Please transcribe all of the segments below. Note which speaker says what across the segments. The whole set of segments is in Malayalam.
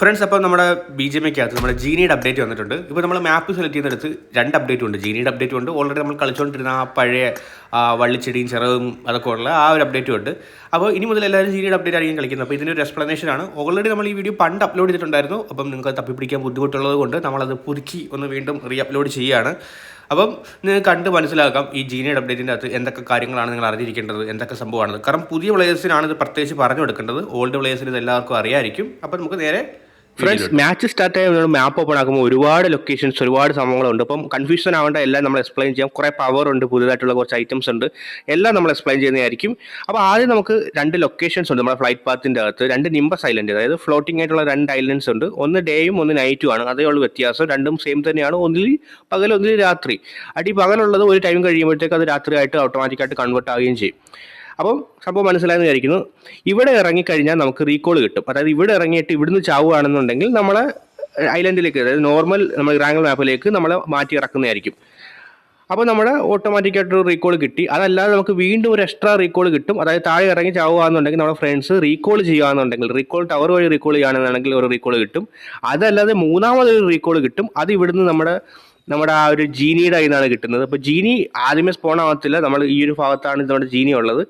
Speaker 1: ഫ്രണ്ട്സ് അപ്പോൾ നമ്മുടെ ബി ജെ എമ്മയ്ക്കകത്ത് നമ്മുടെ ജീനിയുടെ അപ്ഡേറ്റ് വന്നിട്ടുണ്ട്. ഇപ്പോൾ നമ്മൾ മാപ്പ് സെലക്ട് ചെയ്യുന്നിടത്ത് രണ്ട് അപ്ഡേറ്റ് ഉണ്ട്. ജീനിയുടെ അപ്ഡേറ്റ് ഉണ്ട്. ഓൾറെഡി നമ്മൾ കളിച്ചുകൊണ്ടിരുന്ന ആ പഴയ വള്ളിച്ചെടിയും ചിറകും അതൊക്കെ ഉള്ള ആ ഒരു അപ്ഡേറ്റും ഉണ്ട്. അപ്പോൾ ഇനി മുതൽ എല്ലാവരും ജീനിയുടെ അപ്ഡേറ്റ് ആയിരിക്കും കളിക്കുന്നത്. അപ്പോൾ ഇതിന്റെ ഒരു എക്സ്പ്ലനേഷൻ ആണ്. ഓൾറെഡി നമ്മൾ ഈ വീഡിയോ പണ്ട് അപ്ലോഡ് ചെയ്തിട്ടുണ്ടായിരുന്നു. അപ്പം നിങ്ങൾക്ക് തപ്പി പിടിക്കാൻ ബുദ്ധിമുട്ടുള്ളത് കൊണ്ട് നമ്മളത് പുതുക്കി ഒന്ന് വീണ്ടും റീ അപ്ലോഡ് ചെയ്യുകയാണ്. അപ്പം നിങ്ങൾ കണ്ട് മനസ്സിലാക്കാം ഈ ജീനിയുടെ അപ്ഡേറ്റിന്റെ അകത്ത് എന്തൊക്കെ കാര്യങ്ങളാണ് നിങ്ങൾ അറിഞ്ഞിരിക്കേണ്ടത് എന്തൊക്കെ സംഭവമാണ് കാരണം പുതിയ പ്ലേയേഴ്സിനാണ് ഇത് പ്രത്യേകിച്ച് പറഞ്ഞു കൊടുക്കേണ്ടത് ഓൾഡ് പ്ലേയേഴ്സിന് ഇത് എല്ലാവർക്കും അറിയാമായിരിക്കും അപ്പം നമുക്ക് നേരെ
Speaker 2: ഫ്രണ്ട്സ് മാച്ച് സ്റ്റാർട്ട് ആയി നമ്മൾ മാപ്പ് ഓപ്പൺ ആക്കുമ്പോൾ ഒരുപാട് ലൊക്കേഷൻസ് ഒരുപാട് സംഭവങ്ങളുണ്ട്. അപ്പം കൺഫ്യൂഷൻ ആവേണ്ട എല്ലാം നമ്മൾ എക്സ്പ്ലെയിൻ ചെയ്യാം. കുറേ പവർ ഉണ്ട് പുതിയതായിട്ടുള്ള കുറച്ച് ഐറ്റംസ് ഉണ്ട്. എല്ലാം നമ്മൾ എക്സ്പ്ലെയിൻ ചെയ്യുന്നതായിരിക്കും. അപ്പോൾ ആദ്യം നമുക്ക് രണ്ട് ലൊക്കേഷൻസ് ഉണ്ട് നമ്മുടെ ഫ്ലൈറ്റ് പാത്തിന്റെ അകത്ത്. രണ്ട് നിംബസ് ഐലൻഡ് അതായത് ഫ്ലോട്ടിംഗ് ആയിട്ടുള്ള രണ്ട് ഐലൻഡ്സ് ഉണ്ട്. ഒന്ന് ഡേയും ഒന്ന് നൈറ്റും ആണ്. അതേ ഉള്ളൂ വ്യത്യാസം. രണ്ടും സെയിം തന്നെയാണ്. ഒന്നിൽ പകൽ ഒന്നിൽ രാത്രി. അടി പകലുള്ളത് ഒരു ടൈം കഴിയുമ്പോഴത്തേക്ക് അത് രാത്രിയായിട്ട് ഓട്ടോമാറ്റിക്കായിട്ട് കൺവേർട്ട് ആവുകയും ചെയ്യും. അപ്പം സംഭവം മനസ്സിലായെന്ന് വിചാരിക്കുന്നു. ഇവിടെ ഇറങ്ങിക്കഴിഞ്ഞാൽ നമുക്ക് റീകോൾ കിട്ടും. അതായത് ഇവിടെ ഇറങ്ങിയിട്ട് ഇവിടുന്ന് ചാവുകയാണെന്നുണ്ടെങ്കിൽ നമ്മളെ ഐലൻഡിലേക്ക് അതായത് നോർമൽ നമ്മൾ റാങ്കൽ മാപ്പിലേക്ക് നമ്മളെ മാറ്റി ഇറക്കുന്നതായിരിക്കും. അപ്പോൾ നമ്മുടെ ഓട്ടോമാറ്റിക്കായിട്ട് റീകോൾ കിട്ടി. അതല്ലാതെ നമുക്ക് വീണ്ടും ഒരു എക്സ്ട്രാ റീകോൾ കിട്ടും. അതായത് താഴെ ഇറങ്ങി ചാവുകയാണെന്നുണ്ടെങ്കിൽ നമ്മുടെ ഫ്രണ്ട്സ് റീകോൾ ചെയ്യുകയാണെന്നുണ്ടെങ്കിൽ റീകോൾ ടവർ വഴി റീകോൾ ചെയ്യുകയാണെന്നുണ്ടെങ്കിൽ ഒരു റീകോൾ കിട്ടും. അതല്ലാതെ മൂന്നാമതൊരു റീകോൾ കിട്ടും. അത് ഇവിടുന്ന് നമ്മുടെ നമ്മുടെ ആ ഒരു ജീനിയുടെ കയ്യിൽ നിന്നാണ് കിട്ടുന്നത്. അപ്പോൾ ജീനി ആദ്യമേ സ്പോൺ ആവത്തില്ല. നമ്മൾ ഈ ഒരു ഭാഗത്താണ് നമ്മുടെ ജീനി ഉള്ളത്.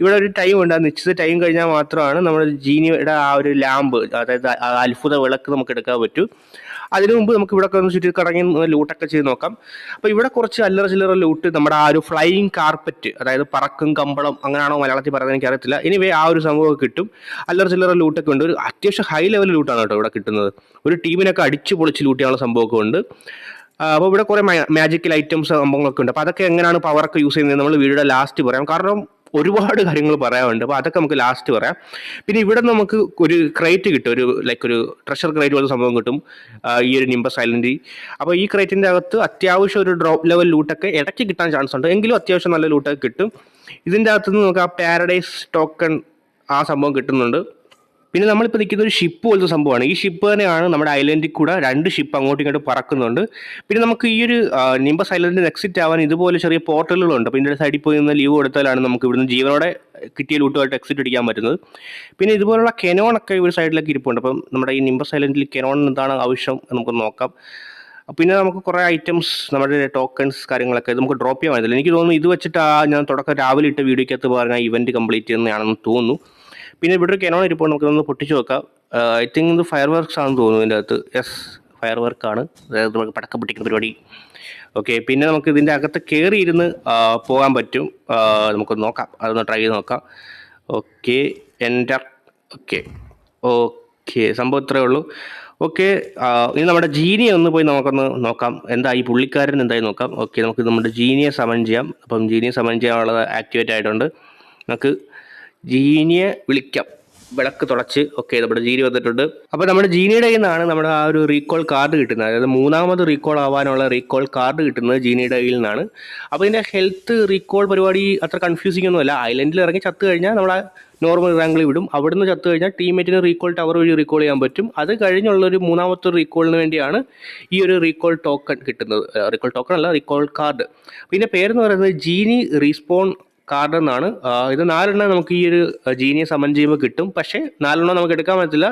Speaker 2: ഇവിടെ ഒരു ടൈം ഉണ്ട്. ആ നിശ്ചിത ടൈം കഴിഞ്ഞാൽ മാത്രമാണ് നമ്മുടെ ജീനിയുടെ ആ ഒരു ലാമ്പ് അതായത് അത്ഭുത വിളക്ക് നമുക്ക് എടുക്കാൻ പറ്റൂ. അതിനു മുമ്പ് നമുക്ക് ഇവിടെ ഒന്ന് ചുറ്റി കറങ്ങി ലൂട്ടൊക്കെ ചെയ്ത് നോക്കാം. അപ്പോൾ ഇവിടെ കുറച്ച് അല്ലറ ചില്ലറ ലൂട്ട് നമ്മുടെ ആ ഒരു ഫ്ലൈയിങ് കാർപ്പറ്റ് അതായത് പറക്കും കമ്പളം അങ്ങനെയാണോ മലയാളത്തിൽ പറയുന്നത് എനിക്കറിയത്തില്ല. ഇനിവേ ആ ഒരു സംഭവം കിട്ടും. അല്ലറ ചില്ലറ ലൂട്ടൊക്കെ ഉണ്ട്. ഒരു അത്യാവശ്യം ഹൈ ലെവൽ ലൂട്ടാണ് കേട്ടോ ഇവിടെ കിട്ടുന്നത്. ഒരു ടീമിനൊക്കെ അടിച്ചു പൊളിച്ച് ലൂട്ട് ചെയ്യാനുള്ള സംഭവമൊക്കെ ഉണ്ട്. അപ്പോൾ ഇവിടെ കുറേ മാജിക്കൽ ഐറ്റംസ് സംഭവങ്ങളൊക്കെ ഉണ്ട്. അപ്പോൾ അതൊക്കെ എങ്ങനെയാണ് പവറൊക്കെ യൂസ് ചെയ്യുന്നത് നമ്മൾ വീഡിയോയുടെ ലാസ്റ്റ് പറയാം. കാരണം ഒരുപാട് കാര്യങ്ങൾ പറയാനുണ്ട്. അപ്പോൾ അതൊക്കെ നമുക്ക് ലാസ്റ്റ് പറയാം. പിന്നെ ഇവിടെ നമുക്ക് ഒരു ക്രേറ്റ് കിട്ടും. ഒരു ലൈക്ക് ഒരു ട്രഷർ ക്രേറ്റ് പോലത്തെ സംഭവം കിട്ടും. ഈ ഒരു നിംബസ് സൈലന്റി അപ്പോൾ ഈ ക്രേറ്റിന്റെ അകത്ത് അത്യാവശ്യം ഒരു ഡ്രോപ്പ് ലെവൽ ലൂട്ടൊക്കെ ഇടയ്ക്ക് കിട്ടാൻ ചാൻസ് ഉണ്ട്. എങ്കിലും അത്യാവശ്യം നല്ല ലൂട്ടൊക്കെ കിട്ടും. ഇതിന്റെ അകത്തുനിന്ന് നമുക്ക് ആ പാരഡൈസ് ടോക്കൺ ആ സംഭവം കിട്ടുന്നുണ്ട്. പിന്നെ നമ്മളിപ്പോൾ നിൽക്കുന്ന ഒരു ഷിപ്പ് പോലത്തെ സംഭവമാണ്. ഈ ഷിപ്പ് തന്നെയാണ് നമ്മുടെ ഐലൻഡിൽ കൂടെ രണ്ട് ഷിപ്പ് അങ്ങോട്ടും ഇങ്ങോട്ട് പറക്കുന്നുണ്ട്. പിന്നെ നമുക്ക് ഈ ഒരു നിംബസ് ഐലൻഡിൽ എക്സിറ്റ് ആവാൻ ഇതുപോലെ ചെറിയ പോർട്ടലുകളുണ്ട് അപ്പോൾ ഇതിന്റെ സൈഡിൽ പോയി നിന്ന് ലീവ് കൊടുത്താലാണ് നമുക്ക് ഇവിടുന്ന് ജീവനോടെ കിട്ടിയ ലൂട്ടുമായിട്ട് എക്സിറ്റ് അടിക്കാൻ പറ്റുന്നത്. പിന്നെ ഇതുപോലുള്ള കെനോണൊക്കെ ഒരു സൈഡിലൊക്കെ ഇരിപ്പുണ്ട്. അപ്പം നമ്മുടെ ഈ നിംബസ് ഐലൻഡിൽ കെനോൺ എന്താണ് ആവശ്യം നമുക്ക് നോക്കാം. പിന്നെ നമുക്ക് കുറേ ഐറ്റംസ് നമ്മുടെ ടോക്കൺസ് കാര്യങ്ങളൊക്കെ നമുക്ക് ഡ്രോപ്പ് ചെയ്യാൻ പറ്റില്ല എനിക്ക് തോന്നുന്നു ഇത് വെച്ചിട്ട് ഞാൻ തുടക്കം രാവിലെ ഇട്ട വീഡിയോക്കകത്ത് പറഞ്ഞ ഇവന്റ് കംപ്ലീറ്റ് ചെയ്യുന്നതാണെന്ന് തോന്നുന്നു. പിന്നെ ഇവിടെ ഒരു കെനോൺ ഇരിപ്പോൾ നമുക്കൊന്ന് പൊട്ടിച്ച് നോക്കാം. ഐ തിങ്ക് ഇത് ഫയർ വർക്ക്സ് ആണെന്ന് തോന്നുന്നു ഇതിന്റെ അകത്ത്. യെസ് ഫയർ വർക്കാണ് അതായത് നമുക്ക് പടക്കം പൊട്ടിക്കുന്ന പരിപാടി. ഓക്കെ പിന്നെ നമുക്ക് ഇതിന്റെ അകത്ത് കയറി ഇരുന്ന് പോകാൻ പറ്റും. നമുക്കൊന്ന് നോക്കാം. അതൊന്ന് ട്രൈ ചെയ്ത് നോക്കാം. ഓക്കെ എന്റർ ഓക്കെ ഓക്കെ സംഭവം ഇത്രയേ ഉള്ളൂ. ഓക്കെ ഇനി നമ്മുടെ ജീനിയെ ഒന്ന് പോയി നമുക്കൊന്ന് നോക്കാം. എന്താ ഈ പുള്ളിക്കാരൻ എന്തായി നോക്കാം. ഓക്കെ നമുക്ക് നമ്മുടെ ജീനിയെ സമൻ ചെയ്യാം. അപ്പം ജീനിയെ സമൻ ചെയ്യാനുള്ളത് ആക്ടിവേറ്റ് ആയിട്ടുണ്ട്. നമുക്ക് ജീനിയെ വിളിക്കാം. വിളക്ക് തുളച്ച് ഓക്കെ നമ്മുടെ ജീനി വന്നിട്ടുണ്ട്. അപ്പോൾ നമ്മുടെ ജീനിയുടെ കയ്യിൽ നിന്നാണ് നമ്മുടെ ആ ഒരു റീകോൾ കാർഡ് കിട്ടുന്നത്. അതായത് മൂന്നാമത് റീകോൾ ആവാനുള്ള റീകോൾ കാർഡ് കിട്ടുന്നത് ജീനിയുടെ കയ്യിൽ നിന്നാണ്. അപ്പോൾ ഇതിന്റെ ഹെൽത്ത് റീകോൾ പരിപാടി അത്ര കൺഫ്യൂസിംഗ് ഒന്നുമല്ല. ഐലൻഡിൽ ഇറങ്ങി ചത്തു കഴിഞ്ഞാൽ നമ്മളെ നോർമൽ റാങ്കിൽ വിടും. അവിടുന്ന് ചത്തു കഴിഞ്ഞാൽ ടീമേറ്റിന് റീകോൾ ടവർ വഴി റീകോൾ ചെയ്യാൻ പറ്റും. അത് കഴിഞ്ഞുള്ള ഒരു മൂന്നാമത്തെ റീകോളിന് വേണ്ടിയാണ് ഈ ഒരു റീകോൾ ടോക്കൺ കിട്ടുന്നത്. റീകോൾ ടോക്കൺ അല്ല റീകോൾ കാർഡ് പിന്നെ പേരെന്ന് പറയുന്നത് ജീനി റീസ്പോൺ കാർഡ് എന്നാണ്. ഇത് നാലെണ്ണം നമുക്ക് ഈ ഒരു ജീനിയെ സമൻ ചെയ്യുമ്പോൾ കിട്ടും. പക്ഷേ നാലെണ്ണം നമുക്ക് എടുക്കാൻ പറ്റില്ല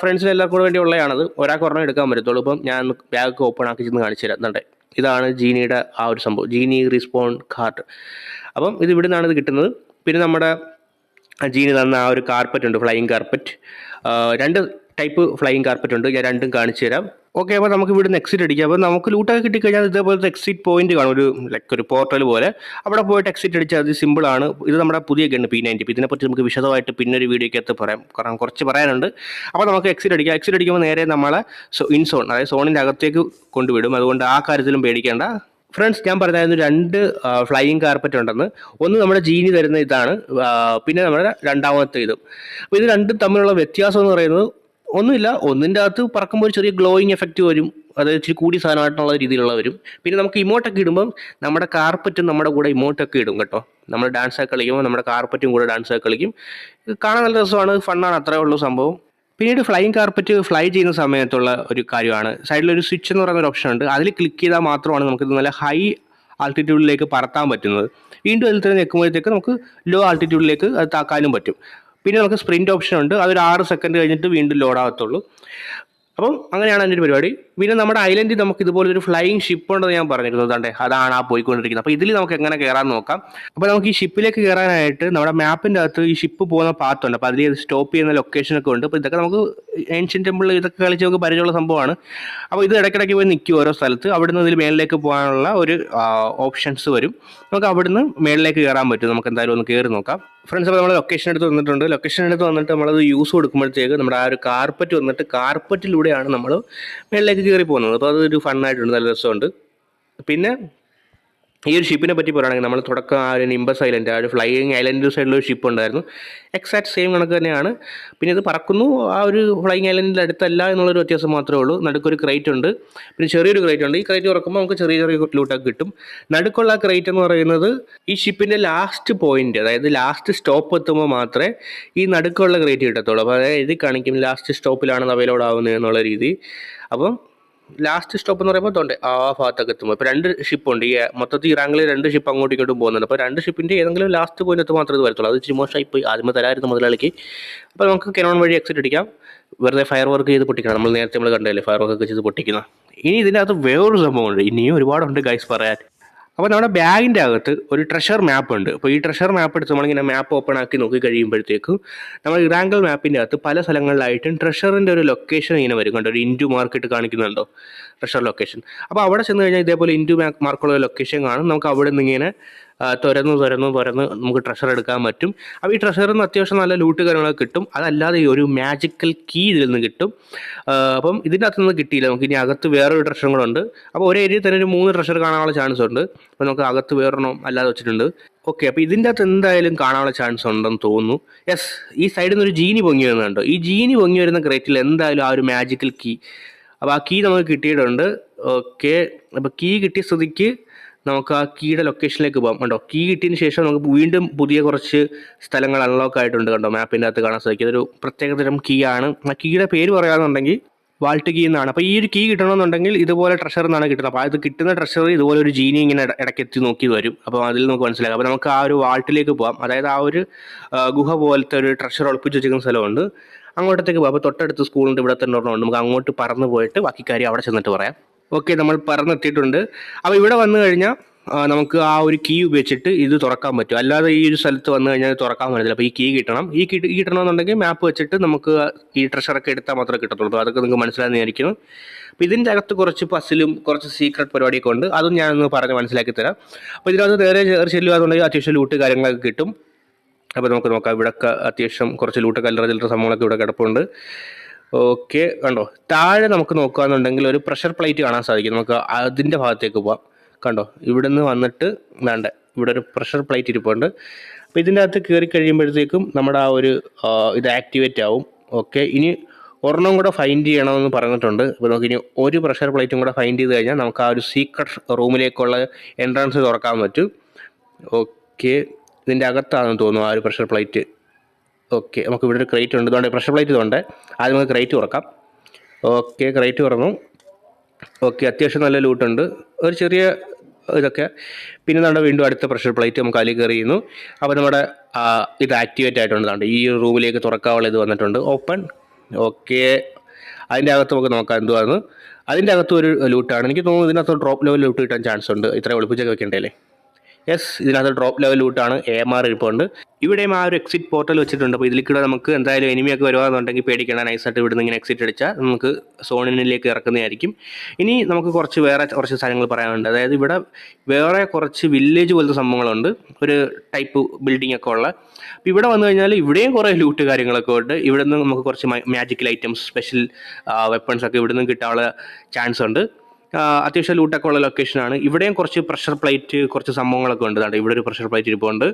Speaker 2: ഫ്രണ്ട്സിന് എല്ലാവർക്കും കൂടെ വേണ്ടി ഉള്ളതാണത് ഒരാൾക്ക് ഒരെണ്ണം എടുക്കാൻ പറ്റത്തുള്ളൂ. ഇപ്പം ഞാൻ ബാഗ് ഓപ്പൺ ആക്കി ചെന്ന് കാണിച്ചു തരാം. എന്നിട്ട് ഇതാണ് ജീനിയുടെ ആ ഒരു സംഭവം. ജീനി റിസ്പോൺ കാർഡ് അപ്പം ഇത് ഇവിടെ നിന്നാണ് ഇത് കിട്ടുന്നത്. പിന്നെ നമ്മുടെ ജീനി തന്ന ആ ഒരു കാർപ്പറ്റ് ഉണ്ട്. ഫ്ലൈയിങ് കാർപ്പറ്റ് രണ്ട് ടൈപ്പ് ഫ്ലൈയിങ് കാർപ്പറ്റ് ഉണ്ട്. ഞാൻ രണ്ടും കാണിച്ചു തരാം. ഓക്കെ അപ്പോൾ നമുക്ക് ഇവിടുന്ന് എക്സിറ്റ് അടിക്കാം. അപ്പോൾ നമുക്ക് ലൂട്ടൊക്കെ കിട്ടിക്കഴിഞ്ഞാൽ ഇതേപോലത്തെ എക്സിറ്റ് പോയിന്റ് കാണും. ഒരു ലൈക്ക് ഒരു പോർട്ടൽ പോലെ. അവിടെ പോയിട്ട് എക്സിറ്റ് അടിച്ചാൽ അത് സിമ്പിളാണ് ഇത് നമ്മുടെ പുതിയ ഗണ്ണ് പി നയന്റി ഇതിനെപ്പറ്റി നമുക്ക് വിശദമായിട്ട് പിന്നെ ഒരു വീഡിയോക്കകത്ത് പറയാം. കാരണം കുറച്ച് പറയാനുണ്ട്. അപ്പോൾ നമുക്ക് എക്സിറ്റ് അടിക്കാം. എക്സിറ്റ് അടിക്കുമ്പോൾ നേരെ നമ്മളെ ഇൻ സോൺ അതായത് സോണിന്റെ അകത്തേക്ക് കൊണ്ടുവിടും. അതുകൊണ്ട് ആ കാര്യത്തിലും പേടിക്കേണ്ട. ഫ്രണ്ട്സ് ഞാൻ പറഞ്ഞായിരുന്നു രണ്ട് ഫ്ലൈയിങ് കാർപ്പറ്റ് ഉണ്ടെന്ന്. ഒന്ന് നമ്മുടെ ജീനി തരുന്ന ഇതാണ്. പിന്നെ നമ്മുടെ രണ്ടാമത്തെ ഇതും. അപ്പോൾ ഇത് രണ്ടും തമ്മിലുള്ള വ്യത്യാസം എന്ന് പറയുന്നത് ഒന്നുമില്ല. ഒന്നിന്റെ അകത്ത് പറക്കുമ്പോൾ ഒരു ചെറിയ ഗ്ലോയിങ് എഫക്റ്റ് വരും. അത് ഇച്ചിരി കൂടി സാധനമായിട്ടുള്ള രീതിയിലുള്ള വരും. പിന്നെ നമുക്ക് ഇമോട്ടൊക്കെ ഇടുമ്പം നമ്മുടെ കാർപ്പറ്റും നമ്മുടെ കൂടെ ഇമോട്ടൊക്കെ ഇടും കേട്ടോ. നമ്മൾ ഡാൻസ് ഒക്കെ കളിക്കുമ്പോൾ നമ്മുടെ കാർപ്പറ്റും കൂടെ ഡാൻസ് ഒക്കെ കളിക്കും. കാണാൻ നല്ല രസമാണ്. ഫണ്ണാണ് അത്രേ ഉള്ളൂ സംഭവം. പിന്നീട് ഫ്ലൈയിങ് കാർപ്പറ്റ് ഫ്ലൈ ചെയ്യുന്ന സമയത്തുള്ള ഒരു കാര്യമാണ്. സൈഡിലൊരു സ്വിച്ച് എന്ന് പറയുന്ന ഒരു ഓപ്ഷൻ ഉണ്ട്. അതിൽ ക്ലിക്ക് ചെയ്താൽ മാത്രമാണ് നമുക്ക് നല്ല ഹൈ ആൾട്ടിറ്റ്യൂഡിലേക്ക് പറത്താൻ പറ്റുന്നത്. വീണ്ടും അതിൽ തന്നെ നിൽക്കുമ്പോഴത്തേക്ക് നമുക്ക് ലോ ആൾട്ടിറ്റ്യൂഡിലേക്ക് അത് താക്കാനും പറ്റും. പിന്നെ നമുക്ക് സ്പ്രിന്റ് ഓപ്ഷൻ ഉണ്ട്. അതൊരു ആറ് സെക്കൻഡ് കഴിഞ്ഞിട്ട് വീണ്ടും ലോഡ് ആകത്തുള്ളൂ അപ്പം അങ്ങനെയാണ് അതിന്റെ പരിപാടി. പിന്നെ നമ്മുടെ ഐലൻഡിൽ നമുക്ക് ഇതുപോലെ ഒരു ഫ്ലൈയിങ് ഷിപ്പ് ഉണ്ടെന്ന് ഞാൻ പറഞ്ഞിരുന്നു. അതാണ്ടേ അതാണ് ആ പോയിക്കൊണ്ടിരിക്കുന്നത്. അപ്പോൾ ഇതിൽ നമുക്ക് എങ്ങനെ കയറാൻ നോക്കാം. അപ്പോൾ നമുക്ക് ഈ ഷിപ്പിലേക്ക് കയറാനായിട്ട് നമ്മുടെ മാപ്പിന്റെ അകത്ത് ഈ ഷിപ്പ് പോകുന്ന പാത്തുണ്ട് അപ്പോൾ അതിൽ സ്റ്റോപ്പ് ചെയ്യുന്ന ലൊക്കേഷനൊക്കെ ഉണ്ട്. അപ്പോൾ ഇതൊക്കെ നമുക്ക് ഏൻഷ്യൻ ടെമ്പിൾ ഇതൊക്കെ കളിച്ച് നമുക്ക് പരിചയമുള്ള സംഭവമാണ്. അപ്പോൾ ഇത് ഇടയ്ക്കിടയ്ക്ക് പോയി നിൽക്കും ഓരോ സ്ഥലത്ത്. അവിടുന്ന് ഇതിൽ മേളിലേക്ക് പോകാനുള്ള ഒരു ഓപ്ഷൻസ് വരും. നമുക്ക് അവിടുന്ന് മേളിലേക്ക് കയറാൻ പറ്റും. നമുക്ക് എന്തായാലും ഒന്ന് കയറി നോക്കാം. ഫ്രണ്ട്സ് അപ്പോൾ നമ്മൾ ലൊക്കേഷൻ എടുത്ത് വന്നിട്ടുണ്ട്. ലൊക്കേഷൻ എടുത്ത് വന്നിട്ട് നമ്മളത് യൂസ് കൊടുക്കുമ്പോഴത്തേക്ക് നമ്മുടെ ആ ഒരു കാർപ്പറ്റ് വന്നിട്ട് കാർപ്പറ്റിലൂടെയാണ് നമ്മൾ മേളിലേക്ക് കയറി പോകുന്നത് അപ്പോൾ അതൊരു ഫണ്ണായിട്ടുണ്ട് നല്ല രസമുണ്ട്. പിന്നെ ഈ ഒരു ഷിപ്പിനെ പറ്റി പറയുകയാണെങ്കിൽ നമ്മൾ തുടക്കം ആ ഒരു നിംബസ് ഐലൻഡ് ആ ഒരു ഫ്ലൈയിങ് ഐലൻഡ് സൈഡിൽ ഒരു ഷിപ്പ് ഉണ്ടായിരുന്നു. എക്സാക്ട് സെയിം കണക്ക് തന്നെയാണ്. പിന്നെ ഇത് പറക്കുന്നു ആ ഒരു ഫ്ലൈയിങ് ഐലൻഡിന്റെ അടുത്തല്ല എന്നുള്ളൊരു വ്യത്യാസം മാത്രമേ ഉള്ളൂ. നടുക്കൊരു ക്രൈറ്റ് ഉണ്ട്. പിന്നെ ചെറിയൊരു ക്രൈറ്റ് ഉണ്ട്. ഈ ക്രൈറ്റ് തുറക്കുമ്പോൾ നമുക്ക് ചെറിയ ചെറിയ ലൂട്ടൊക്കെ കിട്ടും. നടുക്കുള്ള ക്രൈറ്റ് എന്ന് പറയുന്നത് ഈ ഷിപ്പിന്റെ ലാസ്റ്റ് പോയിന്റ് അതായത് ലാസ്റ്റ് സ്റ്റോപ്പ് എത്തുമ്പോൾ മാത്രമേ ഈ നടുക്കുള്ള ക്രൈറ്റ് കിട്ടത്തുള്ളൂ. അപ്പോൾ അതായത് കാണിക്കും ലാസ്റ്റ് സ്റ്റോപ്പിലാണ് അവൈലബിൾ ആവുന്നത് എന്നുള്ള രീതി. അപ്പം ലാസ്റ്റ് സ്റ്റോപ്പ് എന്ന് പറയുമ്പോൾ തൊണ്ട് ആ ഭാഗത്തൊക്കെ എത്തുമ്പോൾ ഇപ്പോൾ രണ്ട് ഷിപ്പുണ്ട് ഈ മൊത്തത്തിൽ ഇറാങ്കിൽ രണ്ട് ഷിപ്പ് അങ്ങോട്ടും ഇങ്ങോട്ടും പോകുന്നുണ്ട്. അപ്പോൾ രണ്ട് ഷിപ്പിന്റെ ഏതെങ്കിലും ലാസ്റ്റ് പോയിന്റ് മാത്രമേ ഇത് വരത്തുള്ളൂ. അത് ഇച്ചിരി മോശമായി പോയി. ആദ്യമേ തരായിരുന്നു മുതലാളിക്ക്. അപ്പോൾ നമുക്ക് കെനോൺ വഴി എക്സിറ്റ് അടിക്കാം. വെറുതെ ഫയർ വർക്ക് ചെയ്ത് പൊട്ടിക്കണം. നമ്മൾ നേരത്തെ നമ്മൾ കണ്ടല്ലേ ഫയർ വർക്ക് ചെയ്ത് പൊട്ടിക്കുന്ന. ഇനി ഇതിനകത്ത് വേറൊരു സംഭവമുണ്ട്. ഇനിയും ഒരുപാടുണ്ട് ഗൈസ് പറയാൻ. അപ്പോൾ നമ്മുടെ ബാഗിന്റെ അകത്ത് ഒരു ട്രഷർ മാപ്പ് ഉണ്ട്. അപ്പോൾ ഈ ട്രഷർ മാപ്പ് എടുത്ത് നമ്മളിങ്ങനെ മാപ്പ് ഓപ്പൺ ആക്കി നോക്കി കഴിയുമ്പോഴത്തേക്കും നമ്മൾ ഇറാങ്കൽ മാപ്പിന്റെ അകത്ത് പല സ്ഥലങ്ങളിലായിട്ടും ട്രഷറിന്റെ ഒരു ലൊക്കേഷൻ ഇങ്ങനെ വരും. കണ്ടോ? ഒരു ഇന്റു മാർക്കറ്റ് കാണിക്കുന്നുണ്ടോ? ട്രഷർ ലൊക്കേഷൻ അപ്പോൾ അവിടെ ചെന്ന് കഴിഞ്ഞാൽ ഇതേപോലെ ഇന്റു മാർക്കുള്ള ലൊക്കേഷൻ കാണും. നമുക്ക് അവിടെ നിന്ന് ഇങ്ങനെ തുരന്ന് തുരന്ന് തുരന്ന് നമുക്ക് ട്രഷർ എടുക്കാൻ പറ്റും. അപ്പോൾ ഈ ട്രഷറിൽ നിന്ന് അത്യാവശ്യം നല്ല ലൂട്ട് കാര്യങ്ങളൊക്കെ കിട്ടും. അതല്ലാതെ ഈ ഒരു മാജിക്കൽ കീ ഇതിൽ നിന്ന് കിട്ടും. അപ്പം ഇതിന്റെ അകത്തുനിന്ന് കിട്ടിയില്ല. നമുക്ക് ഇനി അകത്ത് വേറൊരു ട്രഷറും കൂടെ ഉണ്ട്. അപ്പോൾ ഒരു ഏരിയയിൽ തന്നെ ഒരു മൂന്ന് ട്രഷർ കാണാനുള്ള ചാൻസ് ഉണ്ട്. അപ്പോൾ നമുക്ക് അകത്ത് വേറൊരെണ്ണം അല്ലാതെ വെച്ചിട്ടുണ്ട്. ഓക്കെ അപ്പോൾ ഇതിന്റെ അകത്ത് എന്തായാലും കാണാനുള്ള ചാൻസ് ഉണ്ടെന്ന് തോന്നുന്നു. യെസ് ഈ സൈഡിൽ നിന്ന് ഒരു ജീനി പൊങ്ങി വരുന്നുണ്ട്. ഈ ജീനി പൊങ്ങി വരുന്ന ക്രേറ്റിൽ എന്തായാലും ആ ഒരു മാജിക്കൽ കീ അപ്പോൾ ആ കീ നമുക്ക് കിട്ടിയിട്ടുണ്ട്. ഓക്കെ അപ്പോൾ കീ കിട്ടിയ സ്ഥിതിക്ക് നമുക്ക് ആ കീയുടെ ലൊക്കേഷനിലേക്ക് പോകാം കണ്ടോ? കീ കിട്ടിയതിന് ശേഷം നമുക്ക് വീണ്ടും പുതിയ കുറച്ച് സ്ഥലങ്ങൾ അൺലോക്ക് ആയിട്ടുണ്ട് കണ്ടോ? മാപ്പിന്റെ അകത്ത് കാണാൻ സാധിക്കും. ഇതൊരു പ്രത്യേകതരം കീ ആണ്. ആ കീയുടെ പേര് പറയാമെന്നുണ്ടെങ്കിൽ വാൾട്ട് കീ എന്നാണ്. അപ്പോൾ ഈ ഒരു കീ കിട്ടണമെന്നുണ്ടെങ്കിൽ ഇതുപോലെ ട്രഷർ എന്നാണ് കിട്ടുന്നത്. അപ്പോൾ അത് കിട്ടുന്ന ട്രഷർ ഇതുപോലെ ഒരു ജീനി ഇങ്ങനെ ഇട- ഇടയ്ക്ക് എത്തി നോക്കി വരും. അപ്പോൾ അതിൽ നമുക്ക് മനസ്സിലാക്കാം. അപ്പോൾ നമുക്ക് ആ ഒരു വാൾട്ടിലേക്ക് പോകാം അതായത് ആ ഒരു ഗുഹ പോലത്തെ ഒരു ട്രഷർ ഒളിപ്പിച്ച് വെച്ചിരിക്കുന്ന സ്ഥലമുണ്ട്. അങ്ങോട്ടത്തേക്ക് പോകാം അപ്പോൾ തൊട്ടടുത്ത് സ്കൂളുണ്ട് ഇവിടെ തന്നെ ഉണ്ട്. നമുക്ക് അങ്ങോട്ട് പറന്ന് പോയിട്ട് ബാക്കി കാര്യം അവിടെ ചെന്നിട്ട് പറയാം. ഓക്കെ നമ്മൾ പറന്നെത്തിയിട്ടുണ്ട്. അപ്പോൾ ഇവിടെ വന്നു കഴിഞ്ഞാൽ നമുക്ക് ആ ഒരു കീ ഉപയോഗിച്ചിട്ട് ഇത് തുറക്കാൻ പറ്റും. അല്ലാതെ ഈ ഒരു സ്ഥലത്ത് വന്നു കഴിഞ്ഞാൽ തുറക്കാൻ പറ്റത്തില്ല. അപ്പോൾ ഈ കീ കിട്ടണം. ഈ കീ കിട്ടണമെന്നുണ്ടെങ്കിൽ മാപ്പ് വെച്ചിട്ട് നമുക്ക് ഈ ട്രഷറൊക്കെ എടുത്താൽ മാത്രമേ കിട്ടത്തുള്ളൂ. അതൊക്കെ നിങ്ങൾക്ക് മനസ്സിലാകുന്ന വിചാരിക്കുന്നു. അപ്പോൾ ഇതിന്റെ അകത്ത് കുറച്ച് പസിലും കുറച്ച് സീക്രട്ട് പരിപാടിയൊക്കെ ഉണ്ട്. അതും ഞാനൊന്ന് പറഞ്ഞ് മനസ്സിലാക്കി തരാം. അപ്പോൾ ഇതിനകത്ത് നേരെ കയറി ചെല്ലുകയാണെന്നുണ്ടെങ്കിൽ അത്യാവശ്യം ലൂട്ട് കാര്യങ്ങളൊക്കെ കിട്ടും. അപ്പോൾ നമുക്ക് നോക്കാം. ഇവിടെയൊക്കെ അത്യാവശ്യം കുറച്ച് ലൂട്ട് കല്ലറ ചില്ലറ സംഭവങ്ങളൊക്കെ ഇവിടെ കിടപ്പുണ്ട്. ഓക്കെ കണ്ടോ? താഴെ നമുക്ക് നോക്കുകയാണെന്നുണ്ടെങ്കിൽ ഒരു പ്രഷർ പ്ലേറ്റ് കാണാൻ സാധിക്കും. നമുക്ക് അതിന്റെ ഭാഗത്തേക്ക് പോവാം. കണ്ടോ? ഇവിടെ നിന്ന് വന്നിട്ട് വേണ്ട ഇവിടെ ഒരു പ്രഷർ പ്ലേറ്റ് ഇരിപ്പുണ്ട്. അപ്പോൾ ഇതിന്റെ അകത്ത് കയറി കഴിയുമ്പോഴത്തേക്കും നമ്മുടെ ആ ഒരു ഇത് ആക്ടിവേറ്റ് ആവും. ഓക്കെ ഇനി ഒരെണ്ണം കൂടെ ഫൈൻഡ് ചെയ്യണമെന്ന് പറഞ്ഞിട്ടുണ്ട്. അപ്പോൾ നമുക്ക് ഇനി ഒരു പ്രഷർ പ്ലേറ്റും കൂടെ ഫൈൻഡ് ചെയ്ത് കഴിഞ്ഞാൽ നമുക്ക് ആ ഒരു സീക്രട്ട് റൂമിലേക്കുള്ള എൻട്രൻസ് തുറക്കാൻ പറ്റും. ഓക്കെ ഇതിന്റെ അകത്താണെന്ന് തോന്നുന്നു ആ ഒരു പ്രഷർ പ്ലേറ്റ് ഓക്കെ നമുക്ക് ഇവിടെ ഒരു ക്രേറ്റ് ഉണ്ട്. ഇതുകൊണ്ട് പ്രഷർ പ്ലേറ്റ് ഇതുണ്ട്. ആദ്യം നമുക്ക് ക്രേറ്റ് തുറക്കാം. ഓക്കെ ക്രേറ്റ് തുറന്നു. ഓക്കെ അത്യാവശ്യം നല്ല ലൂട്ടുണ്ട് ഒരു ചെറിയ ഇതൊക്കെ. പിന്നെ നമ്മുടെ വീണ്ടും അടുത്ത പ്രഷർ പ്ലേറ്റ് നമുക്ക് അതിൽ കയറി ചെയ്യുന്നു അപ്പോൾ നമ്മുടെ ഇത് ആക്ടിവേറ്റ് ആയിട്ടുണ്ട്. ഈ റൂമിലേക്ക് തുറക്കാനുള്ള ഇത് വന്നിട്ടുണ്ട്. Open okay. അതിന്റെ അകത്ത് നമുക്ക് നോക്കാം എന്തുവാന്ന്. അതിന്റെ അകത്ത് ഒരു ലൂട്ടാണ് എനിക്ക് തോന്നുന്നു ഇതിനകത്ത് ഡ്രോപ്പ് ലെവൽ ലൂട്ട് കിട്ടാൻ ചാൻസ് ഉണ്ട്. ഇത്ര ഒളിപ്പിച്ചൊക്കെ വെക്കണ്ടല്ലേ യെസ് ഇതിനകത്ത് ഡ്രോപ്പ് ലെവൽ ലൂട്ടാണ് എ എം ആർ ഇരിപ്പുണ്ട് ഇവിടെയും ആ ഒരു എക്സിറ്റ് പോർട്ടൽ വെച്ചിട്ടുണ്ട്. അപ്പോൾ ഇതിലേക്കൂടെ നമുക്ക് എന്തായാലും എനിമിയൊക്കെ വരുവാന്നുണ്ടെങ്കിൽ പേടിക്കണം നൈസായിട്ട് ഇവിടുന്ന് ഇങ്ങനെ എക്സിറ്റ് അടിച്ചാൽ നമുക്ക് സോണിനിലേക്ക് ഇറക്കുന്നതായിരിക്കും. ഇനി നമുക്ക് കുറച്ച് വേറെ കുറച്ച് സ്ഥലങ്ങൾ പറയാനുണ്ട്. അതായത് ഇവിടെ വേറെ കുറച്ച് വില്ലേജ് പോലത്തെ സംഭവങ്ങളുണ്ട്. ഒരു ടൈപ്പ് ബിൽഡിംഗ് ഒക്കെ ഉള്ള. അപ്പോൾ ഇവിടെ വന്നു കഴിഞ്ഞാൽ ഇവിടെയും കുറേ ലൂട്ട് കാര്യങ്ങളൊക്കെ ഉണ്ട്. ഇവിടെ നിന്ന് നമുക്ക് കുറച്ച് മാജിക്കൽ ഐറ്റംസ് സ്പെഷ്യൽ വെപ്പൺസ് ഒക്കെ ഇവിടെ നിന്ന് കിട്ടാനുള്ള ചാൻസ് ഉണ്ട്. അത്യാവശ്യം ലൂട്ടൊക്കെ ഉള്ള ലൊക്കേഷനാണ് ഇവിടെയും കുറച്ച് പ്രഷർ പ്ലേറ്റ് കുറച്ച് സംഭവങ്ങളൊക്കെ ഉണ്ട്. ഇവിടെ ഒരു പ്രഷർ പ്ലേറ്റ് ഇരിപ്പുണ്ട്.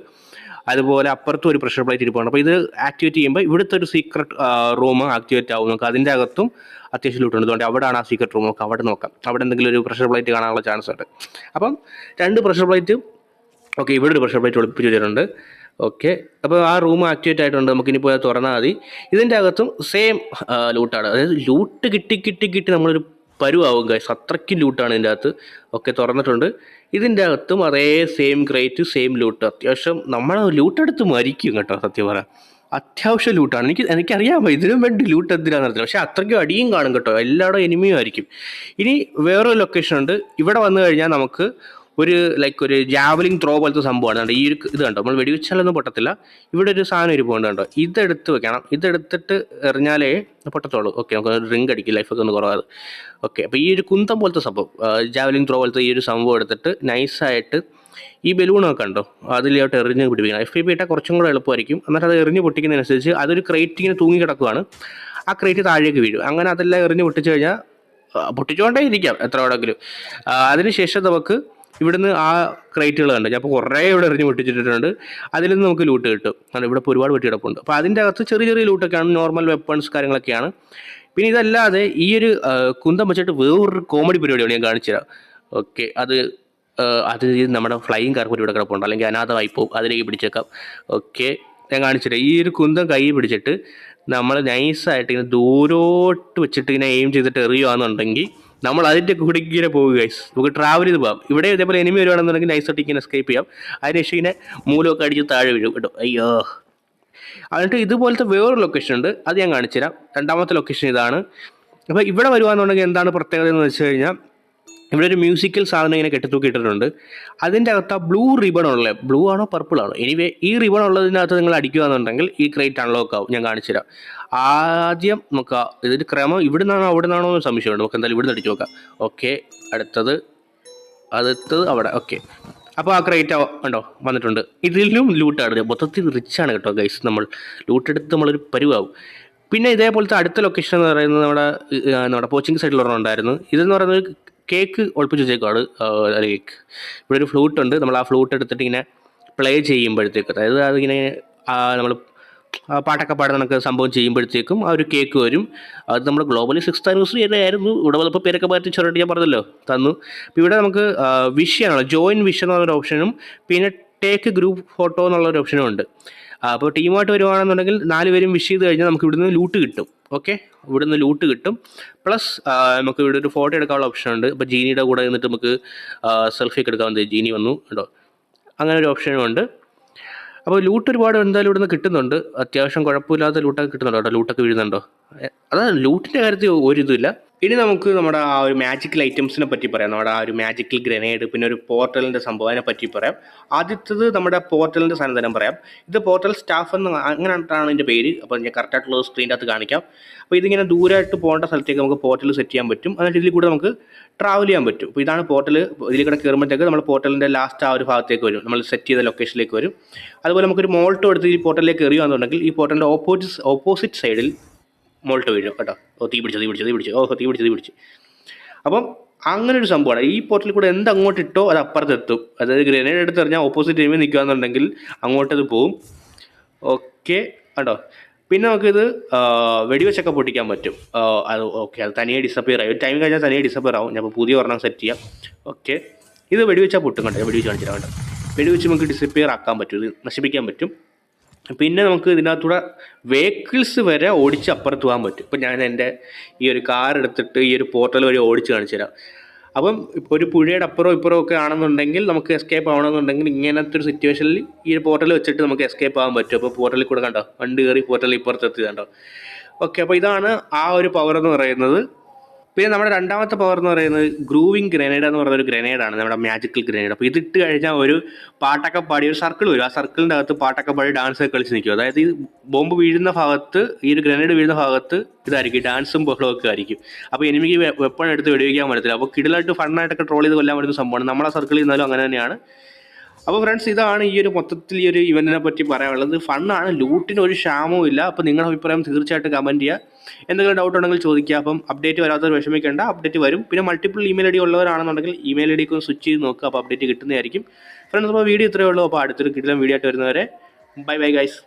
Speaker 2: അതുപോലെ അപ്പുറത്തും ഒരു പ്രഷർ പ്ലേറ്റ് ഇരിപ്പുണ്ട്. അപ്പോൾ ഇത് ആക്ടിവേറ്റ് ചെയ്യുമ്പോൾ ഇവിടുത്തെ ഒരു സീക്രട്ട് റൂം ആക്ടിവേറ്റ് ആവും. നമുക്ക് അതിന്റെ അകത്തും അത്യാവശ്യം ലൂട്ടുണ്ട് അതുകൊണ്ട് അവിടെയാണ് ആ സീക്രട്ട് റൂം നമുക്ക് അവിടെ നോക്കാം. അവിടെ എന്തെങ്കിലും ഒരു പ്രഷർ പ്ലേറ്റ് കാണാനുള്ള ചാൻസ് ഉണ്ട്. അപ്പം രണ്ട് പ്രഷർ പ്ലേറ്റ് ഓക്കെ ഇവിടെ ഒരു പ്രഷർ പ്ലേറ്റ് ഒളിപ്പിച്ച് വെച്ചിട്ടുണ്ട്. ഓക്കെ അപ്പോൾ ആ റൂം ആക്ടിവേറ്റ് ആയിട്ടുണ്ട്. നമുക്ക് പോയാൽ തുറന്നാൽ മതി. ഇതിന്റെ അകത്തും സെയിം ലൂട്ടാണ് അതായത് ലൂട്ട് കിട്ടി കിട്ടി കിട്ടി നമ്മളൊരു പരുവാവും ഗൈസ് അത്രയ്ക്കും ലൂട്ടാണ് ഇതിന്റെ അകത്ത്. ഒക്കെ തുറന്നിട്ടുണ്ട്. ഇതിന്റെ അകത്തും അതേ സെയിം ക്രേറ്റ് സെയിം ലൂട്ട് അത്യാവശ്യം നമ്മൾ ലൂട്ടെടുത്ത് മരിക്കും കേട്ടോ സത്യം പറയാം. അത്യാവശ്യം ലൂട്ടാണ് എനിക്ക് എനിക്കറിയാം ഇതിനും വേണ്ടി ലൂട്ട് എന്തിനാണെന്ന് അറിയില്ല. പക്ഷേ അത്രയ്ക്കും അടിയും കാണും കേട്ടോ. എല്ലായിടും എനിമിയും ആയിരിക്കും. ഇനി വേറൊരു ലൊക്കേഷൻ ഉണ്ട്. ഇവിടെ വന്നു കഴിഞ്ഞാൽ നമുക്ക് ഒരു ലൈക്ക് ഒരു ജാവലിംഗ് ത്രോ പോലത്തെ സംഭവമാണ്. കണ്ടോ? ഈ ഒരു ഇത് കണ്ടോ? നമ്മൾ വെടിവെച്ചാലൊന്നും പൊട്ടത്തില്ല. ഇവിടെ ഒരു സാധനം ഇരിപ്പുണ്ട് കണ്ടോ? ഇതെടുത്ത് വെക്കണം. ഇതെടുത്തിട്ട് എറിഞ്ഞാലേ പൊട്ടത്തുള്ളൂ. ഓക്കെ നമുക്ക് റിങ് അടിക്കും. ലൈഫൊക്കെ ഒന്ന് കുറവാണ്. ഓക്കെ അപ്പോൾ ഈ ഒരു കുന്തം പോലത്തെ സംഭവം ജാവലിംഗ് ത്രോ പോലത്തെ ഈ ഒരു സംഭവം എടുത്തിട്ട് നൈസായിട്ട് ഈ ബലൂണൊക്കെ കണ്ടോ? അതിലോട്ട് എറിഞ്ഞ് പിടിപ്പിക്കണം. എഫ് പി പി ഇട്ടാൽ കുറച്ചും കൂടെ എളുപ്പമായിരിക്കും. എന്നിട്ട് അത് എറിഞ്ഞ് പൊട്ടിക്കുന്നതിനനുസരിച്ച് അതൊരു ക്രേറ്റ് ഇങ്ങനെ തൂങ്ങി കിടക്കുവാണ്. ആ ക്രേറ്റ് താഴേക്ക് വീഴും. അങ്ങനെ അതെല്ലാം എറിഞ്ഞ് പൊട്ടിച്ചു കഴിഞ്ഞാൽ പൊട്ടിച്ചുകൊണ്ടേ ഇരിക്കാം എത്ര വേണമെങ്കിലും. അതിനുശേഷം നമുക്ക് ഇവിടുന്ന് ആ ക്രൈറ്റുകൾ കണ്ടു. ഞാൻ ഇപ്പോൾ കുറേ ഇവിടെ എറിഞ്ഞ് പൊട്ടിച്ചിട്ടുണ്ട് അതിൽ നിന്ന് നമുക്ക് ലൂട്ട് കിട്ടും. കാരണം ഇവിടെ ഇപ്പോൾ ഒരുപാട് വെട്ടിയെടുപ്പുണ്ട് അപ്പോൾ അതിന്റെ അകത്ത് ചെറിയ ചെറിയ ലൂട്ടൊക്കെയാണ് നോർമൽ വെപ്പൺസ് കാര്യങ്ങളൊക്കെയാണ്. പിന്നെ ഇതല്ലാതെ ഈ ഒരു കുന്തം വെച്ചിട്ട് വേറൊരു കോമഡി പരിപാടിയാണ് ഞാൻ കാണിച്ചു തരാം. ഓക്കെ അത് അത് നമ്മുടെ ഫ്ലൈയിങ് കാർപ്പറ്റ് ഇവിടെ കിടപ്പുണ്ട്. അല്ലെങ്കിൽ അനാഥമായി പോകും അതിലേക്ക് പിടിച്ചേക്കാം. ഓക്കെ ഞാൻ കാണിച്ചുതരാം ഈ ഒരു കുന്തം കൈ പിടിച്ചിട്ട് നമ്മൾ നൈസായിട്ട് ഇങ്ങനെ ദൂരോട്ട് വെച്ചിട്ട് ഇങ്ങനെ എയിം ചെയ്തിട്ട് എറിയുകയാണെന്നുണ്ടെങ്കിൽ നമ്മൾ അതിന്റെ കൂടെ ഇങ്ങനെ പോകുക ഗൈസ് നമുക്ക് ട്രാവൽ ചെയ്ത് പോകാം. ഇവിടെ ഇതേപോലെ എനിമി വരുവാണെന്നുണ്ടെങ്കിൽ നൈസായിട്ട് ഇങ്ങനെ എസ്കേപ്പ് ചെയ്യാം. അതിനുശേഷം ഇങ്ങനെ മൂലമൊക്കെ അടിച്ച് താഴെ വീഴും കേട്ടോ. അയ്യോ. എന്നിട്ട് ഇതുപോലത്തെ വേറൊരു ലൊക്കേഷൻ ഉണ്ട്. അത് ഞാൻ കാണിച്ചുതരാം രണ്ടാമത്തെ ലൊക്കേഷൻ ഇതാണ്. അപ്പോൾ ഇവിടെ വരുവാന്നുണ്ടെങ്കിൽ എന്താണ് പ്രത്യേകത എന്ന് വെച്ച് കഴിഞ്ഞാൽ ഇവിടെ ഒരു മ്യൂസിക്കൽ സാധനം ഇങ്ങനെ കെട്ടിത്തൂക്കിയിട്ടിട്ടുണ്ട്. അതിന്റെ അകത്ത് ആ ബ്ലൂ റിബൺ ഉള്ളത്. ബ്ലൂ ആണോ പർപ്പിൾ ആണോ? എനിവേ ഈ റിബൺ ഉള്ളതിനകത്ത് നിങ്ങൾ അടിക്കുകയാണെന്നുണ്ടെങ്കിൽ ഈ ക്രേറ്റ് അൺലോക്ക് ആവും. ഞാൻ കാണിച്ചു തരാം. ആദ്യം നമുക്ക് ഇതിന്റെ ക്രമം ഇവിടെ നിന്നാണോ അവിടെ നിന്നാണോ എന്ന് സംശയമുണ്ട്. നമുക്ക് എന്തായാലും ഇവിടെ നിന്ന് അടിച്ചു നോക്കാം. ഓക്കെ അടുത്തത് അടുത്തത് അവിടെ. ഓക്കെ അപ്പോൾ ആ ക്രേറ്റ് ഉണ്ടോ വന്നിട്ടുണ്ട്. ഇതിലും ലൂട്ടാണ് മൊത്തത്തിൽ റിച്ചാണ് കേട്ടോ ഗൈസ് നമ്മൾ ലൂട്ടെടുത്ത് നമ്മളൊരു പരിവാകും പിന്നെ ഇതേപോലത്തെ അടുത്ത ലൊക്കേഷൻ എന്ന് പറയുന്നത് നമ്മുടെ നമ്മുടെ പോച്ചിങ് സൈഡിൽ ഒരെണ്ണം ഉണ്ടായിരുന്നു. ഇതെന്ന് പറയുന്നത് കേക്ക് ഒളിപ്പിച്ച് വെച്ചേക്കാണ് കേക്ക് ഇവിടെ ഒരു ഫ്ലൂട്ട് ഉണ്ട്. നമ്മൾ ആ ഫ്ലൂട്ട് എടുത്തിട്ട് ഇങ്ങനെ പ്ലേ ചെയ്യുമ്പോഴത്തേക്ക് അതായത് അതിങ്ങനെ നമ്മൾ പാട്ടൊക്കെ കണക്ക് സംഭവം ചെയ്യുമ്പോഴത്തേക്കും ആ ഒരു കേക്ക് വരും. അത് നമ്മൾ ഗ്ലോബലി സിക്സ് ആനിവേഴ്സറി തന്നെ ആയിരുന്നു. ഇവിടെ വന്നപ്പോൾ പേരൊക്കെ മാറ്റി ചെറുതായിട്ട് ഞാൻ പറഞ്ഞല്ലോ തന്നു. ഇവിടെ നമുക്ക് വിഷയാണ് ജോയിൻ വിഷ എന്ന് പറഞ്ഞൊരു ഓപ്ഷനും പിന്നെ ടേക്ക് ഗ്രൂപ്പ് ഫോട്ടോ എന്നുള്ളൊരു ഓപ്ഷനും ഉണ്ട്. അപ്പോൾ ടീമായിട്ട് വരുവാണെന്നുണ്ടെങ്കിൽ നാല് പേരും വിഷ് ചെയ്ത് കഴിഞ്ഞാൽ നമുക്ക് ഇവിടുന്ന് ലൂട്ട് കിട്ടും. ഓക്കെ ഇവിടുന്ന് ലൂട്ട് കിട്ടും. പ്ലസ് നമുക്ക് ഇവിടെ ഒരു ഫോട്ടോ എടുക്കാനുള്ള ഓപ്ഷൻ ഉണ്ട്. അപ്പോൾ ജീനിയുടെ കൂടെ നിന്നിട്ട് നമുക്ക് സെൽഫി ഒക്കെ എടുക്കാൻ ജീനി വന്നു. കേട്ടോ? അങ്ങനെ ഒരു ഓപ്ഷനും ഉണ്ട്. അപ്പോൾ ലൂട്ട് ഒരുപാട് എന്തായാലും ഇവിടുന്ന് കിട്ടുന്നുണ്ട്. അത്യാവശ്യം കുഴപ്പമില്ലാത്ത ലൂട്ടൊക്കെ കിട്ടുന്നുണ്ടോ. കേട്ടോ ലൂട്ടൊക്കെ വീഴുന്നുണ്ടോ? അതാണ് ലൂട്ടിന്റെ കാര്യത്തിൽ ഒരു ഇതുമില്ല ഇനി നമുക്ക് നമ്മുടെ ആ ഒരു മാജിക്കൽ ഐറ്റംസിനെ പറ്റി പറയാം. നമ്മുടെ ആ ഒരു മാജിക്കൽ ഗ്രനേഡ് പിന്നെ ഒരു പോർട്ടലിന്റെ സംഭവത്തിനെ പറ്റി പറയാം. ആദ്യത്തത് നമ്മുടെ പോർട്ടലിന്റെ സാധനം പറയാം. ഇത് പോർട്ടൽ സ്റ്റാഫ് എന്ന് അങ്ങനെയാണ് ഇതിന്റെ പേര്. അപ്പോൾ ഞാൻ കറക്റ്റായിട്ടുള്ള സ്ക്രീന്റെ അകത്ത് കാണിക്കാം. അപ്പോൾ ഇതിങ്ങനെ ദൂരമായിട്ട് പോകേണ്ട സ്ഥലത്തേക്ക് നമുക്ക് പോർട്ടൽ സെറ്റ് ചെയ്യാൻ പറ്റും. എന്നിട്ട് ഇതിൽ കൂടെ നമുക്ക് ട്രാവൽ ചെയ്യാൻ പറ്റും. അപ്പോൾ ഇതാണ് പോർട്ടൽ ഇതിൽ കൂടെ കയറുമ്പോഴത്തേക്ക് നമ്മൾ പോർട്ടലിന്റെ ലാസ്റ്റ് ആ ഒരു ഭാഗത്തേക്ക് വരും. നമ്മൾ സെറ്റ് ചെയ്ത ലൊക്കേഷനിലേക്ക് വരും. അതുപോലെ നമുക്കൊരു മോൾട്ടോ എടുത്ത് ഈ പോർട്ടലിലേക്ക് എറിയുകയാണെന്നുണ്ടെങ്കിൽ ഈ പോർട്ടലിന്റെ ഓപ്പോസിറ്റ് ഓപ്പോസിറ്റ് സൈഡിൽ മോൾട്ട് വീഴും കേട്ടോ. ഓ തീ പിടിച്ചു തീ പിടിച്ചു തീ പിടിച്ചു. ഓ തീ പിടിച്ചു തീ പിടിച്ചു. അപ്പം അങ്ങനെ ഒരു സംഭവമാണ്. ഈ പോർട്ടലിൽ കൂടെ എന്ത് അങ്ങോട്ട് ഇട്ടോ അത് അപ്പുറത്തെത്തും. അതായത് ഗ്രനേഡ് എടുത്ത് എറിഞ്ഞാൽ ഓപ്പോസിറ്റ് ടീമിൽ നിൽക്കുകയെന്നുണ്ടെങ്കിൽ അങ്ങോട്ടത് പോവും. ഓക്കെ കേട്ടോ പിന്നെ നമുക്കിത് വെടിവെച്ചൊക്കെ പൊട്ടിക്കാൻ പറ്റും. അത് ഓക്കെ അത് തനിയെ ഡിസപ്പിയർ ആയി. ഒരു ടൈം കഴിഞ്ഞാൽ തനിയെ ഡിസപ്പിയർ ആവും. ഞാൻ പുതിയ ഒരെണ്ണം സെറ്റ് ചെയ്യാം. ഓക്കെ. ഇത് വെടിവെച്ചാൽ പൊട്ടും കണ്ടോ? വെടിവെച്ച് കാണിച്ചിട്ടാണ് കണ്ടോ? വെടിവെച്ച് നമുക്ക് ഡിസപ്പിയർ ആക്കാൻ പറ്റും. ഇത് നശിപ്പിക്കാൻ പറ്റും. പിന്നെ നമുക്ക് ഇതിനകത്തൂടെ വെഹിക്കിൾസ് വരെ ഓടിച്ച് അപ്പുറത്ത് പോകാൻ പറ്റും. ഇപ്പം ഞാൻ എന്റെ ഈ ഒരു കാർ എടുത്തിട്ട് ഈ ഒരു പോർട്ടൽ വഴി ഓടിച്ച് കാണിച്ചു തരാം. അപ്പം ഇപ്പോൾ ഒരു പുഴയുടെ അപ്പുറം ഇപ്പുറം ഒക്കെ ആണെന്നുണ്ടെങ്കിൽ നമുക്ക് എസ്കേപ്പ് ആവണമെന്നുണ്ടെങ്കിൽ ഇങ്ങനത്തെ ഒരു സിറ്റുവേഷനിൽ ഈ ഒരു പോർട്ടൽ വെച്ചിട്ട് നമുക്ക് എസ്കേപ്പ് ആകാൻ പറ്റും. അപ്പോൾ പോർട്ടലിൽ കൂടെ കണ്ടോ? വണ്ടി കയറി പോർട്ടലിൽ ഇപ്പുറത്തെത്തി കണ്ടോ? ഓക്കെ അപ്പോൾ ഇതാണ് ആ ഒരു പവർ എന്ന് പറയുന്നത്. പിന്നെ നമ്മുടെ രണ്ടാമത്തെ പവർ എന്ന് പറയുന്നത് ഗ്രൂവിങ് ഗ്രനേഡ് എന്ന് പറയുന്ന ഒരു ഗ്രനേഡാണ് നമ്മുടെ മാജിക്കൽ ഗ്രനേഡ് അപ്പോൾ ഇതിട്ട് കഴിഞ്ഞാൽ ഒരു പാട്ടൊക്കെ പാടി ഒരു സർക്കിൾ വരും. ആ സർക്കിളിന്റെ അകത്ത് പാട്ടൊക്കെ പാടി ഡാൻസ് ഒക്കെ കളിച്ച് നിൽക്കും. അതായത് ഈ ബോംബ് വീഴുന്ന ഭാഗത്ത് ഈ ഒരു ഗ്രനേഡ് വീഴുന്ന ഭാഗത്ത് ഇതായിരിക്കും ഡാൻസും ബഹളവും ഒക്കെ ആയിരിക്കും. അപ്പോൾ എനിക്ക് വെപ്പൺ എടുത്ത് വെടിവെക്കാൻ പറ്റത്തില്ല. അപ്പോൾ കിടിലായിട്ട് ഫണ്ണായിട്ടൊക്കെ ട്രോൾ ചെയ്ത് കൊല്ലാൻ പറ്റുന്ന സംഭവമാണ്. നമ്മളെ സർക്കിളിൽ നിന്നാലും അങ്ങനെ തന്നെയാണ്. അപ്പോൾ ഫ്രണ്ട്സ് ഇതാണ് ഈ ഒരു മൊത്തത്തിൽ ഈ ഒരു ഇവന്റിനെ പറ്റി പറയാനുള്ളത്. ഫണ്ണാണ് ലൂട്ടിന് ഒരു ക്ഷാമവും ഇല്ല. അപ്പോൾ നിങ്ങളുടെ അഭിപ്രായം തീർച്ചയായിട്ടും കമന്റ് ചെയ്യുക എന്തെങ്കിലും ഡൗട്ട് ഉണ്ടെങ്കിൽ ചോദിക്കുക അപ്പം അപ്ഡേറ്റ് വരാത്തവർ വിഷമിക്കേണ്ട. അപ്ഡേറ്റ് വരും. പിന്നെ മൾട്ടിപ്പിൾ ഇമെയിൽ ഐ ഡി ഉള്ളവരാണെന്നുണ്ടെങ്കിൽ ഇമെയിൽ ഐ ഡിക്ക് ഒന്ന് സ്വിച്ച് ചെയ്ത് നോക്കുക അപ്പോൾ അപ്ഡേറ്റ് കിട്ടുന്നതായിരിക്കും. ഫ്രണ്ട്സ് അപ്പോൾ വീഡിയോ ഇത്രയേ ഉള്ളൂ. അപ്പോൾ അടുത്തൊരു കിട്ടുന്ന വീഡിയോ ആയിട്ട് വരുന്നവരെ ബൈ ബൈ ഗൈസ്